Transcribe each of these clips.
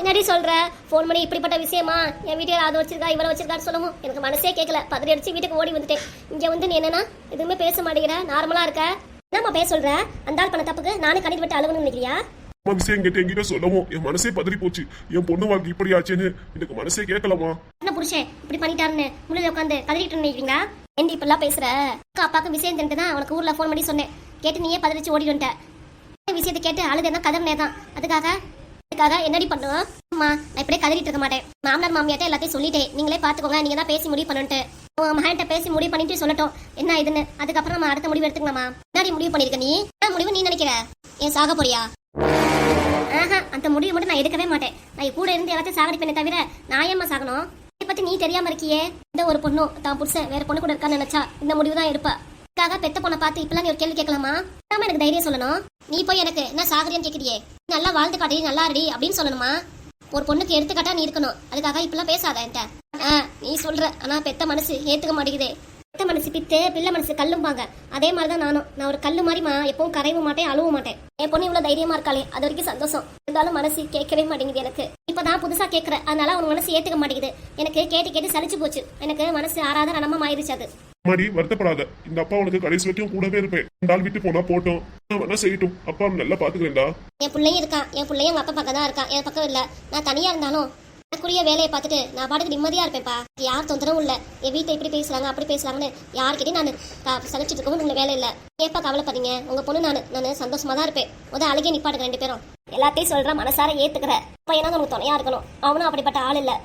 என்னடி சொல்ற? ஃபோன் பண்ணி இப்படிப்பட்ட விஷயமா? என் வீட்டுக்கு அதை வச்சிருக்கா இவரை வச்சிருக்கான்னு சொல்லவும் எனக்கு மனசே கேட்கல பதறி அடிச்சு வீட்டுக்கு ஓடி வந்துட்டேன். இங்க வந்து நீ என்னன்னா எதுவுமே பேச மாட்டேங்கிற. நார்மலா இருக்க. என்னம்மா பேச சொல்ற? அந்த ஆள் பண்ண தப்புக்கு நானும் கண்டிட்டு விட்டு அழுகணும்னு நினைக்கிறியா? விஷயம் கேட்டு என்கிட்ட சொல்லவும். என் மனசே பதறி போச்சு என் பொண்ணு வாழ்க்கை இப்படி ஆச்சுன்னு எனக்கு மனசே கேட்கலாமா என்ன புருஷன் இப்படி பண்ணிட்டாருன்னு முன்னாடி உட்காந்து கதறிட்டு நினைக்கிறீங்களா ஏண்டி இப்பெல்லாம் பேசுற? அக்கா அப்பாவுக்கு விஷயம் தெரிஞ்சு தான் அவனுக்கு ஊர்ல ஃபோன் பண்ணி சொன்னேன். கேட்டு நீயே பதறிச்சு ஓடி வந்துட்ட. விஷயத்தை கேட்டு அழுதேன்னா கதறினே தான் அதுக்காக அதுக்காக என்னடி பண்ணுவோம் அம்மா நான் இப்படியே கதறிட்டு இருக்க மாட்டேன். மாமனார் மாமியாட்ட எல்லாத்தையும் சொல்லிட்டேன் நீங்களே பாத்துக்கோங்க நீங்க தான் பேசி முடிவு பண்ணிட்டு உங்க மகன்கிட்ட பேசி முடிவு பண்ணிட்டு சொல்லட்டும். என்ன இதுன்னு? அதுக்கப்புறம் நம்ம அடுத்த முடிவு எடுத்துக்கலாமா? என்னடி முடிவு பண்ணிருக்க நீ? என்ன முடிவு நீ நினைக்கிற? ஏன் சாக போறியா? ஆஹா அந்த முடிவு மட்டும் நான் எடுக்கவே மாட்டேன். நான் கூட இருந்து எல்லாத்தையும் சாகடிப்பேனே தவிர நான் ஏமா சாகணும்? இதை பத்தி நீ தெரியாம இருக்கியே. இந்த ஒரு பொண்ணும் தான் புருஷன் வேற பொண்ணு கூட இருக்கான்னு நினைச்சா இந்த முடிவு தான் எடுப்பா. அதுக்காக பெத்த பொண்ணை பார்த்து இப்பெல்லாம் நீ ஒரு கேள்வி கேட்கலாமா? நாம எனக்கு தைரியம் சொல்லணும். நீ போய் எனக்கு என்ன சாகரியம் கேக்குறியே? நல்லா வாழ்ந்து காட்டி நல்லா இருடி அப்படின்னு சொல்லணுமா? ஒரு பொண்ணுக்கு எடுத்துக்காட்டா நீ இருக்கணும். அதுக்காக இப்பெல்லாம் பேசாத என்கிட்ட. ஆ, நீ சொல்ற. ஆனா பெத்த மனசு ஏத்துக்க மாட்டேங்குது. பெத்த மனசு பித்து பிள்ளை மனசு கல்லும்பாங்க. அதே மாதிரி தான் நானும். நான் ஒரு கல்லு மாதிரிமா எப்பவும் கரையவும் மாட்டேன் அழுவ மாட்டேன். என் பொண்ணு இவ்வளவு தைரியமா இருக்காளே அது வரைக்கும் சந்தோஷம். இருந்தாலும் மனசு கேட்கவே மாட்டேங்குது எனக்கு. இப்பதான் புதுசா கேட்கற அதனால அவன் மனசு ஏத்துக்க மாட்டேங்குது. எனக்கு கேட்டு கேட்டு சலிச்சு போச்சு. எனக்கு மனசு ஆறாத ரணமா ஆயிருச்சு அது. மாடி வருத்தப்படாத. இந்த அப்பா உனக்கு கடைசி வரைக்கும் கூடவே இருப்பேன். இந்த ஆள் விட்டு போனா போட்டோம். நான் வேணா செய்யட்டும். அப்பா நல்லா பாத்துக்கிறேன்டா. என் பிள்ளையும் இருக்கான். என் பிள்ளையும் அப்பா பக்கம் தான் இருக்கான். என் பக்கம் இல்ல. நான் தனியா இருந்தாலும் எனக்குரிய வேலையை பார்த்துட்டு நான் பாட்டுக்கு நிம்மதியா இருப்பேன்ப்பா. யார் தொந்தரவும் இல்ல. என் வீட்டை இப்படி பேசுறாங்க அப்படி பேசுறாங்கன்னு யார்கிட்டயும் நான் க- இருக்கவும் உங்க வேலை இல்ல. ஏப்பா கவலைப்படுறீங்க? உங்க பொண்ணு நான் நான் சந்தோஷமா தான் இருப்பேன். முதல் அழகே நிப்பாடுங்க ரெண்டு பேரும். எல்லாத்தையும் சொல்ற மனசார ஏத்துக்கிற. பையனா நமக்கு துணையா இருக்கணும். அவனும் அப்படிப்பட்ட ஆள் இல்ல.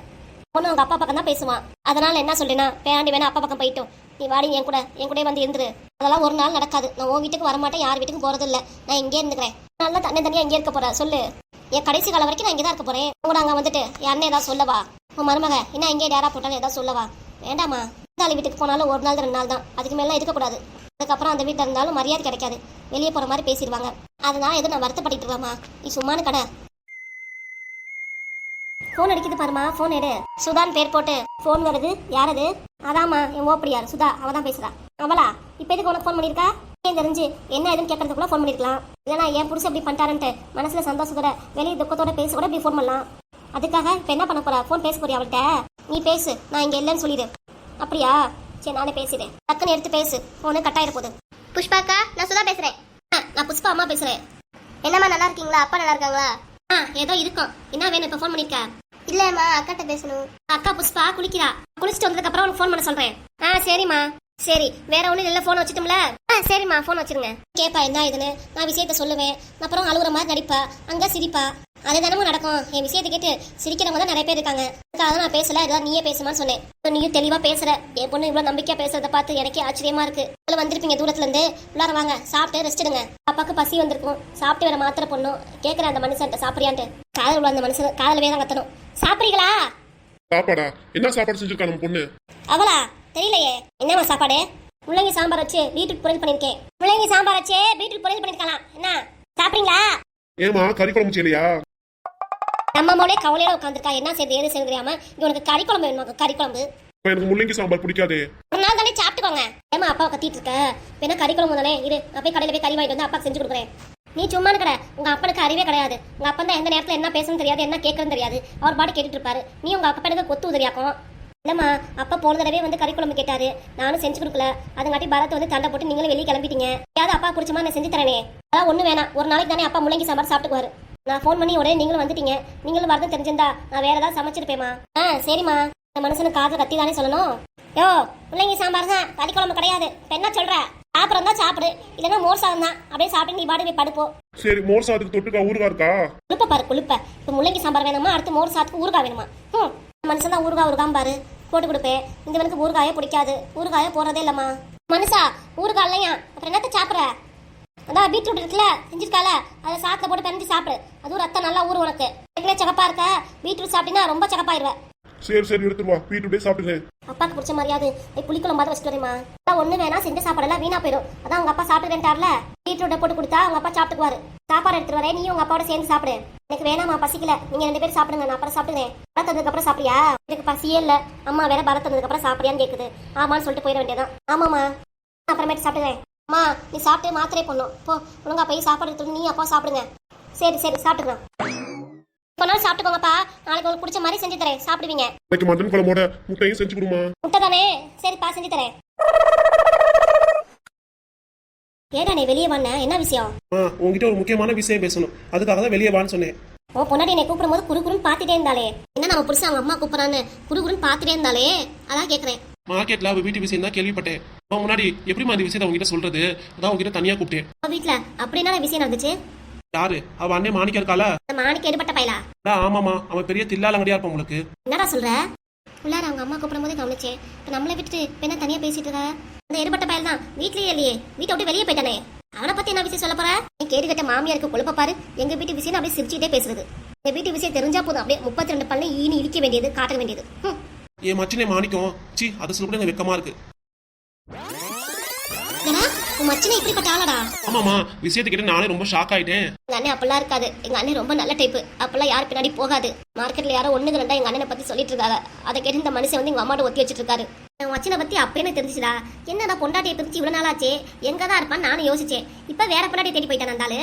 அவனும் அவங்க அப்பா பக்கம் தான் பேசுவான். அதனால என்ன சொல்றேன்னா வேண்டி வேணா அப்பா பக்கம் போயிட்டோம். நீ வாடி என் கூட என் கூட வந்து இருந்துரு. அதெல்லாம் ஒரு நாள் நடக்காது. நான் உன் வீட்டுக்கு வரமாட்டேன் யார் வீட்டுக்கும் போறது இல்ல நான் இங்கே இருந்துக்கிறேன். நல்லா தண்ணி தனியா இங்கே இருக்க போறேன் சொல்லு. என் கடைசி காலம் வரைக்கும் நான் இங்கே தான் இருக்க போறேன். கூட அங்க வந்துட்டு என் அண்ணன் ஏதாவது சொல்லவா? உன் மருமக என்ன இங்கே டேரா போட்டாலும் ஏதாவது சொல்லவா? வேண்டாமா தாலி வீட்டுக்கு போனாலும் ஒரு நாள் ரெண்டு நாள் தான். அதுக்கு மேலாம் இருக்கக்கூடாது. அதுக்கப்புறம் அந்த வீட்டில் இருந்தாலும் மரியாதை கிடைக்காது. வெளியே போற மாதிரி பேசிடுவாங்க. அதனால எதுவும் நான் வருத்தப்பட்டு இருக்கலாமா நீ சும்மானு கடை. ஃபோன் அடிக்குது பாருமா ஃபோன் எடு. சுதான் பேர் போட்டு. ஃபோன் வருது. யாரது அதாம்மா என் ஓப்படியார் சுதா அவ தான் பேசுறா. அவளா? இப்போ எதுக்கு உனக்கு ஃபோன் பண்ணியிருக்கா ஏன் தெரிஞ்சு என்ன ஏதுன்னு கேட்கறதுக்குள்ள ஃபோன் பண்ணிருக்கலாம். இல்லைனா என் புருஷன் இப்படி பண்ணிட்டாருன்ட்டு மனசுல சந்தோஷத்தோட வெளியே துக்கத்தோட பேச கூட இப்படி ஃபோன் பண்ணலாம். அதுக்காக இப்போ என்ன பண்ண போற? ஃபோன் பேச போறியா அவள்கிட்ட? நீ பேசு நான் இங்க இல்லைன்னு சொல்லிடு. அப்படியா? சரி நானே பேசிடுறேன். டக்குன்னு எடுத்து பேசு. ஃபோனு கட்டாயிர போகுது. புஷ்பாக்கா நான் சுதா பேசுறேன். ஆ, நான் புஷ்பா அம்மா பேசுறேன். என்னம்மா நல்லா இருக்கீங்களா? அப்பா நல்லா இருக்காங்களா? ஆ ஏதோ இருக்கும். என்ன வேணும்? இப்போ ஃபோன் பண்ணிருக்க? இல்லம்மா அக்காட்ட பேசணும். அக்கா புஷ்பா குளிக்கிறா. குளிச்சுட்டு வந்ததுக்கு அப்புறம் உனக்கு ஃபோன் பண்ண சொல்றேன். ஆ சரிம்மா. சரி வேற ஒன்றும் இல்ல ஃபோன் வச்சுட்டோம்ல? ஆ சரிம்மா ஃபோன் வச்சிருங்க. கேப்பா என்ன இதுன்னு? நான் விஷயத்த சொல்லுவேன். அப்புறம் அழுகுற மாதிரி நடிப்பா. அங்க சிரிப்பா. அது தினமும் நடக்கும். என் விஷயத்தை கேட்டு சிரிக்கிறவங்க தான் நிறைய பேர் இருக்காங்க. அதுக்காக நான் பேசல ஏதாவது நீயே பேசுமான்னு சொன்னேன். நீயும் தெளிவா பேசுற. என் பொண்ணு இவ்வளவு நம்பிக்கையா பேசுறத பார்த்து எனக்கே ஆச்சரியமா இருக்கு. உள்ள வந்திருப்பீங்க தூரத்துல இருந்து உள்ளார வாங்க. சாப்பிட்டு ரெஸ்ட் எடுங்க. அப்பாக்கு பசி வந்திருக்கும். சாப்பிட்டு வேற மாத்திரை பொண்ணும் கேக்குற அந்த மனுஷன் சாப்பிடுறியான்ட்டு. காதல் உள்ள அந்த மனுஷன் காதலவே தான் கத்தணும். சாப்பிடுறீங்களா? சாப்பாடா? என்ன சாப்பாடு செஞ்சிருக்கா நம்ம பொண்ணு? அவளா? தெரியலையே. என்னம்மா சாப்பாடு? முள்ளங்கி சாம்பார் வச்சு பீட்ரூட் பொரியல் பண்ணிருக்கேன். முள்ளங்கி சாம்பார் வச்சு பீட்ரூட் பொரியல் பண்ணிருக்கலாம் என்ன? சாப்பிடுறீங்களா? ஏமா கறி குழம்பு செய்யலையா? நம்ம மோளே கவலையோட உட்காந்துருக்கா என்ன செய்யுது ஏது செய்யுது தெரியாம இங்க உனக்கு கறி குழம்பு வேணுமா? கறி குழம்பு. இப்ப எனக்கு முள்ளங்கி சாம்பார் பிடிக்காதே. ஒரு நாள் தானே சாப்பிட்டுக்கோங்க. ஏமா அப்பாவை கத்திட்டு இருக்க? வேணா கறி குழம்பு தானே? இரு போய் கடையில போய் கறி வாங்கிட்டு வந்து அப்பாக்கு செஞ்சு கொடுக்குறேன். நீ சும்மா கடை உங்க அப்பனுக்கு அறிவே கிடையாது. உங்க அப்பா தான் எந்த நேரத்துல என்ன பேசணும் தெரியாது என்ன கேட்கணும் தெரியாது. அவர் பாட்டு கேட்டுட்டு இருப்பாரு. நீ உங்க அப்பா எனக்கு கொத்து உதவியாக்கும் இல்லம்மா அப்பா போன தடவை வந்து கறி குழம்பு கேட்டாரு. நானும் செஞ்சு கொடுக்கல. அதுங்காட்டி பரத்தை வந்து தண்டை போட்டு நீங்களும் வெளியே கிளம்பிட்டீங்க. ஏதாவது அப்பா பிடிச்சமா நான் செஞ்சு தரேனே. அதான் ஒண்ணு வேணாம். ஒரு நாளைக்கு தானே அப்பா முள்ளங்கி சாம்பார் சாப்பிட்டுக்குவாரு. நான் ஃபோன் பண்ணி உடனே நீங்களும் வந்துட்டீங்க. நீங்களும் வரது தெரிஞ்சிருந்தா நான் வேற ஏதாவது சமைச்சிருப்பேமா ஆ சரிம்மா. இந்த மனுஷனுக்கு காது கத்தி தானே சொல்லணும். யோ முள்ளங்கி சாம்பார் தான். கறி குழம்பு கிடையாது. என்ன சொல்ற? சாப்பிட்றதா சாப்பிடு. இல்லைன்னா மோர் சாதம் தான். அப்படியே சாப்பிட்டு நீ பாட்டு போய் படுப்போ. சரி மோர் சாதத்துக்கு தொட்டுக்கா ஊறுகா இருக்கா? குளிப்ப பாரு குளிப்ப இப்போ முள்ளங்கி சாம்பார் வேணுமா? அடுத்து மோர் சாத்துக்கு ஊறுகாய் வேணுமா? ம் மனுஷன் தான் ஊறுகாய் ஊறுகாம் பாரு. போட்டு கொடுப்பேன் இந்த எனக்கு ஊறுகாயே பிடிக்காது. ஊறுகாயே போறதே இல்லம்மா. மனுஷா ஊறுகாய் இல்லையா? அப்புறம் என்னத்த சாப்பிட்ற? அதான் பீட்ரூட் இருக்குல்ல செஞ்சிருக்கால அதை சாத்துல போட்டு பிணைஞ்சு சாப்பிடு. அதுவும் ரத்தம் நல்லா ஊறு உனக்கு. ஏற்கனவே சகப்பா இருக்க பீட்ரூட் சாப்பிட்டீங்கன்னா ரொம்ப சகப்பாயிருவேன் சரி சரி எடுத்துட்டு வா. வீட்டுட்டே சாப்பிட்டுங்க அப்பாக்கு பிடிச்ச மாதிரியாவது போய் புளிக்குழம்பு மாதிரி வச்சுட்டு வரேம்மா. அதான் ஒண்ணு வேணா செஞ்ச சாப்பாடெல்லாம் வீணா போயிடும். அதான் உங்க அப்பா சாப்பிட்டுட்டார்ல பீட்ரூட்டை போட்டு கொடுத்தா உங்க அப்பா சாப்பிட்டுக்குவாரு. சாப்பாடு எடுத்துட்டு வரேன். நீ உங்க அப்பாவோட சேர்ந்து சாப்பிடு. எனக்கு வேணாமா பசிக்கல. நீங்க ரெண்டு பேரும் சாப்பிடுங்க. நான் அப்புறம் சாப்பிடுறேன். பரத் வந்ததுக்கு அப்புறம் சாப்பிடியா எனக்கு பசியே இல்ல. அம்மா வேற பரத் வந்ததுக்கு அப்புறம் சாப்பிடியான்னு கேக்குது. ஆமான்னு சொல்லிட்டு போயிட வேண்டியதான் ஆமாமா அப்புறமேட்டு சாப்பிடுறேன். அம்மா நீ சாப்பிட்டு மாத்திரை பண்ணும் போ ஒழுங்கா போய் சாப்பாடு எடுத்துட்டு நீ அப்பா சாப்பிடுங்க. சரி சரி சாப்பிட்டுக்கலாம். இப்போ நாள் சாப்பிட்டுக்கோங்கப்பா. நாளைக்கு உங்களுக்கு பிடிச்ச மாதிரி செஞ்சு தரேன். சாப்பிடுவீங்க. இன்னைக்கு மட்டன் குழம்போட முட்டையும் செஞ்சு கொடுமா. முட்டை தானே? சரிப்பா செஞ்சு தரேன். ஏடா நீ வெளியே வந்த என்ன விஷயம்? ஆ உங்ககிட்ட ஒரு முக்கியமான விஷயம் பேசணும். அதுக்காக தான் வெளியே வான்னு சொன்னேன். உன் பொண்டாட்டி என்னை கூப்பிடும்போது குறு குறுன்னு பார்த்துட்டே இருந்தாலே என்ன நம்ம புருஷன் அவங்க அம்மா கூப்பிடறான்னு? குறு குறுன்னு பார்த்துட்டே இருந்தாலே அதான் கேட்குறேன் மார்க்கெட்ல அவ வீட்டு விஷயம் தான் கேள்விப்பட்டேன். அவன் முன்னாடி எப்படிமா இந்த விஷயத்தை உங்ககிட்ட சொல்றது? அதான் உங்ககிட்ட தனியா கூப்பிட்டேன். வீட்டில் அப்படி என்ன விஷயம் நடந்துச்சு? யாரு? அவ அண்ணன் மாணிக்க இருக்காளா? அந்த மாணிக்கு எடுபட்ட பயலா? ஆமாமா அவன் பெரிய தில்லாலங்கடியா இருப்பான் உங்களுக்கு. என்னடா சொல்ற? உள்ளார அவங்க அம்மா கூப்பிடும் போதே கவனிச்சேன் இப்போ நம்மளை விட்டுட்டு என்ன தனியா பேசிட்டு இருக்க? அந்த எடுபட்ட பயல் தான். வீட்லயே இல்லையே. வீட்டை விட்டு வெளியே போயிட்டானே. அவனை பத்தி என்ன விஷயம் சொல்ல போற? நீ கேடு கட்ட மாமியாருக்கு கொழுப்ப பாரு. எங்க வீட்டு விஷயம் அப்படியே சிரிச்சுட்டே பேசுறது. எங்க வீட்டு விஷயம் தெரிஞ்சா போதும். அப்படியே முப்பத்தி ரெண்டு பல்ல ஈனி இடிக்க வேண்டியது காட்ட வேண்டியது. என் மச்சினை மாணிக்கம். சி அதை சொல்ல கூட எனக்கு வெக்கமா இருக்கு. உன் மச்சனை இப்படிப்பட்ட ஆளடா? ஆமாமா விஷயத்தை கேட்டு நானே ரொம்ப ஷாக் ஆயிட்டேன். எங்க அண்ணன் அப்பெல்லாம் இருக்காது. எங்க அண்ணன் ரொம்ப நல்ல டைப் அப்பெல்லாம் யார் பின்னாடி போகாது. மார்க்கெட்ல யாரோ ஒண்ணுக்கு ரெண்டா எங்க அண்ணனை பத்தி சொல்லிட்டு இருக்காங்க. அதை கேட்டு இந்த மனுஷன் வந்து எங்க அம்மாட்ட ஒத்தி வச்சிட்டு இருக்காரு என் மச்சனை பத்தி அப்பயே தெரிஞ்சுடா என்னடா பொண்டாட்டியை பிரிச்சு இவ்வளவு நாளாச்சே? எங்க தான் இருப்பான்னு நானும் யோசிச்சேன். இப்ப வேற பொண்டாட்டியை தேடி போயிட்டான் அந்தாலு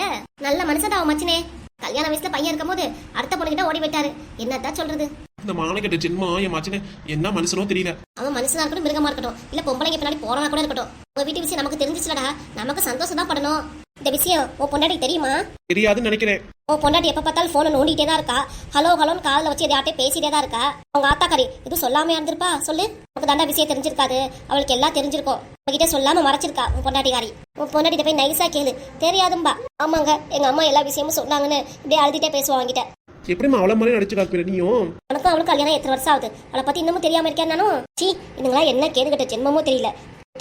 நல்ல மனுஷன் அவன் மச்சனே. கல்யாண வயசுல பையன் இருக்கும்போது அடுத்த பொண்ணுகிட்ட ஓடி போயிட்டாரு. என்னதான் சொல்றது? இந்த மாணிக்கிட்ட ஜென்மம் என் மச்சினை என்ன மனுஷனோ தெரியல. அவன் மனுஷனா இருக்கட்டும் மிருகமா இருக்கட்டும். இல்ல பொம்பளைங்க பின்னாடி போறவனா கூட இருக்கட்டும். உங்க வீட்டு விஷயம் நமக்கு தெரிஞ்சிச்சுலடா. நமக்கு சந்தோஷம் தான் படணும். இந்த விஷயம் உன் பொண்டாட்டி தெரியுமா? தெரியாதுன்னு நினைக்கிறேன். உன் பொண்டாட்டி எப்ப பார்த்தாலும் போனை நோண்டிட்டே தான் இருக்கா? ஹலோ ஹலோன்னு காதுல வச்சு எதையாட்டே பேசிட்டே தான் இருக்கா? அவங்க ஆத்தாக்காரி எதுவும் சொல்லாம இருந்திருப்பா? சொல்லு. உனக்கு தாண்டா விஷயம் தெரிஞ்சிருக்காது. அவளுக்கு எல்லாம் தெரிஞ்சிருக்கும். உங்ககிட்ட சொல்லாம மறைச்சிருக்கா உன் பொண்டாட்டிக்காரி. உன் பொண்டாட்டிட்ட போய் நைஸா கேளு. தெரியாதும்பா. ஆமாங்க எங்க அம்மா எல்லா விஷயமும் சொன்னாங்கன்னு இப்படியே அழுதுட்டே பேசுவா அவங்கிட்ட எப்படிமா அவள மாதிரி நடிச்சு காப்பிற நீயும் உனக்கும் அவளுக்கு கல்யாணம் எத்தனை வருஷம் ஆகுது? அவளை பத்தி இன்னமும் தெரியாம இருக்கேன் நானும் சீ இதுங்களா என்ன கேது கட்ட ஜென்மமோ தெரியல.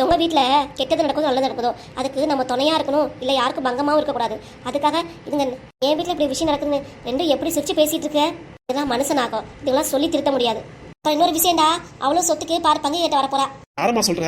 உங்க வீட்ல கெட்டது நடக்குதோ நல்லது நடக்குதோ அதுக்கு நம்ம துணையா இருக்கணும். இல்ல யாருக்கும் பங்கமாவும் இருக்கக்கூடாது. அதுக்காக இதுங்க என் வீட்ல இப்படி விஷயம் நடக்குதுன்னு ரெண்டும் எப்படி சிரிச்சு பேசிட்டு இருக்க? இதெல்லாம் மனுஷனாகும். இதெல்லாம் சொல்லி திருத்த முடியாது. அப்புறம் இன்னொரு விஷயம்டா அவளும் சொத்துக்கு பாரு பங்கு கேட்டு வரப்போறா. யாரம்மா சொல்ற?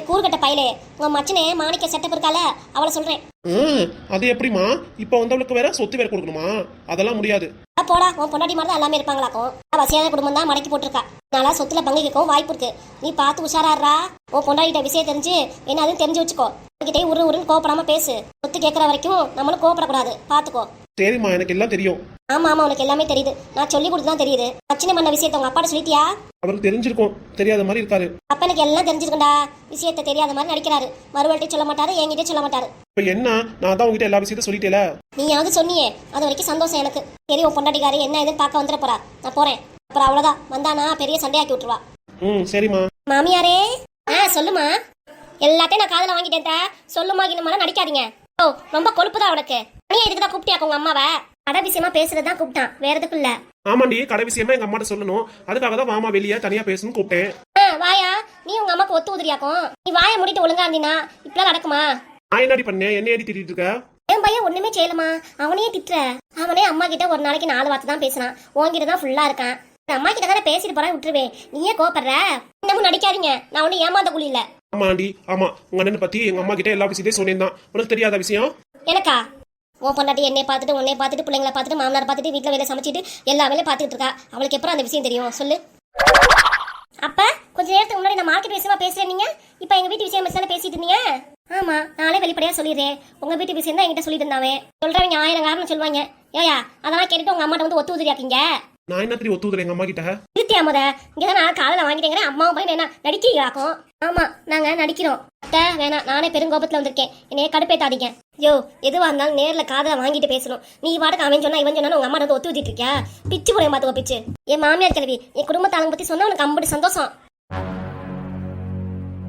ஏ கூறுகட்ட பயலே உங்க மச்சனே மாணிக்க செட்டப் இருக்கால அவளை சொல்றேன். ம், அது எப்படிமா இப்ப வந்தவளுக்கு வேற சொத்து வேற கொடுக்கணுமா? அதெல்லாம் முடியாது. போடா உன் பொண்டாட்டி மாதிரி எல்லாமே இருப்பாங்களாக்கும். வசியான குடும்பம் தான் மடக்கி போட்டிருக்கா. நல்லா சொத்துல பங்கு கேட்கவும் வாய்ப்பு இருக்கு. நீ பார்த்து உஷாராடுறா. உன் பொண்டாட்டிட்ட விஷயம் தெரிஞ்சு என்ன அதுன்னு தெரிஞ்சு வச்சுக்கோ. உங்ககிட்டயே உரு உருன்னு கோப்படாம பேசு. சொத்து கேட்கற வரைக்கும் நம்மளும் கோப்படக்கூடாது பாத்துக்கோ சரிம்மா எனக்கு எல்லாம் தெரியும். ஆமா ஆமா உனக்கு எல்லாமே தெரியுது. நான் சொல்லி கொடுத்து தான் தெரியுது. அச்சனை பண்ண விஷயத்த உங்க அப்பாட்ட சொல்லிட்டியா? அவருக்கு தெரிஞ்சிருக்கும். தெரியாத மாதிரி இருக்காரு. அப்ப எனக்கு எல்லாம் தெரிஞ்சிருக்கும்டா. விஷயத்த தெரியாத மாதிரி நடிக்கிறாரு. மறுவள்கிட்ட சொல்ல மாட்டாரு என்கிட்ட சொல்ல மாட்டாரு. இப்ப என்ன? நான் தான் உங்ககிட்ட எல்லா விஷயத்தையும் சொல்லிட்டேல? நீயாவது சொன்னியே. அது வரைக்கும் சந்தோஷம் எனக்கு. சரி உன் பொண்டாட்டிக்காரி என்ன ஏதுன்னு பார்க்க வந்துட போறா. நான் போறேன். அப்புறம் அவ்வளவுதான். வந்தானா பெரிய சண்டையாக்கி விட்டுருவா. ம் சரிம்மா. மாமியாரே. ஆ சொல்லுமா. எல்லாத்தையும் நான் காதுல வாங்கிட்டேன். சொல்லுமா கிண்ணுமா நடிக்காதீங்க. ஓ ரொம்ப கொழுப்பு தான் உனக்கு நீ எதுக்கு தான் கூப்பிட்டியா உங்க அம்மாவை? அட விஷயமா பேசுறது தான் கூப்பிட்டான். வேற எதுக்கும் இல்ல. ஆமாண்டி கடை விஷயமா எங்க அம்மாட்ட சொல்லணும். அதுக்காக தான் வாமா வெளியே தனியா பேசணும்னு கூப்பிட்டேன். வாயா. நீ உங்க அம்மாக்கு ஒத்து உதிரியாக்கும். நீ வாயை மூடிட்டு ஒழுங்கா இருந்தினா இப்பெல்லாம் நடக்குமா? நான் என்னடி பண்ணேன்? என்ன ஏடி திட்டிட்டு இருக்க? என் பையன் ஒண்ணுமே செய்யலமா அவனையே திட்டுற. அவனே அம்மா கிட்ட ஒரு நாளைக்கு நாலு வார்த்தை தான் பேசுறான். உன்கிட்ட தான் ஃபுல்லா இருக்கான். அம்மா கிட்ட தானே பேசிட்டு போறேன் விட்டுருவேன். நீயே கோபப்படுற இன்னமும் நடிக்காதீங்க. நான் ஒன்னும் ஏமாந்த குழி இல்ல. ஆமாண்டி ஆமா. உங்க அண்ணனை பத்தி எங்க அம்மா கிட்ட எல்லா விஷயத்தையும் சொன்னேன் உனக்கு தெரியாத விஷயம்? எனக்கா? உன் பொண்டாட்டி என்னை பார்த்துட்டு உன்னை பார்த்துட்டு பிள்ளைங்களை பார்த்துட்டு மாமனார் பார்த்துட்டு வீட்டில் வேலை சமைச்சிட்டு எல்லா வேலையும் பார்த்துட்டு இருக்கா. அவளுக்கு எப்பறம் அந்த விஷயம் தெரியும்? சொல்லு. அப்ப கொஞ்ச நேரத்துக்கு முன்னாடி நான் மார்க்கெட் விஷயமா பேசுறேன் நீங்க? இப்போ எங்க வீட்டு விஷயம் தானே பேசிட்டு இருந்தீங்க? ஆமா நானே வெளிப்படையா சொல்லிடுறேன் உங்க வீட்டு விஷயம் தான் என்கிட்ட சொல்லிட்டு இருந்தாவே. சொல்றவங்க ஆயிரம் காரணம் சொல்லுவாங்க ஏயா அதெல்லாம் கேட்டுட்டு உங்க அம்மாட்ட வந்து ஒத்து உதவியாக்கீங்க நான் என்ன தெரியும் ஒத்துதுறேன் எங்க அம்மா கிட்ட நிறுத்தியா முத இங்க நான் காலையில வாங்கிட்டேங்கிறேன் அம்மாவும் பையன் என்ன நடிக்கிறீங்களாக்கும் ஆமா நாங்க நடிக்கிறோம். அத்தை வேணாம் நானே பெருங்கோபத்துல வந்திருக்கேன். என்னைய கடுப்பேத்தாதீங்க. யோ எதுவா இருந்தாலும் நேர்ல காதல வாங்கிட்டு பேசணும். நீ பாட்டுக்கு அவன் சொன்னா இவன் சொன்னா உங்க அம்மா வந்து ஒத்து ஊத்திட்டு இருக்கியா? பிச்சு போய் பாத்துக்கோ பிச்சு. என் மாமியார் கிழவி என் குடும்பத்தை பத்தி சொன்னா உனக்கு அம்படி சந்தோஷம்.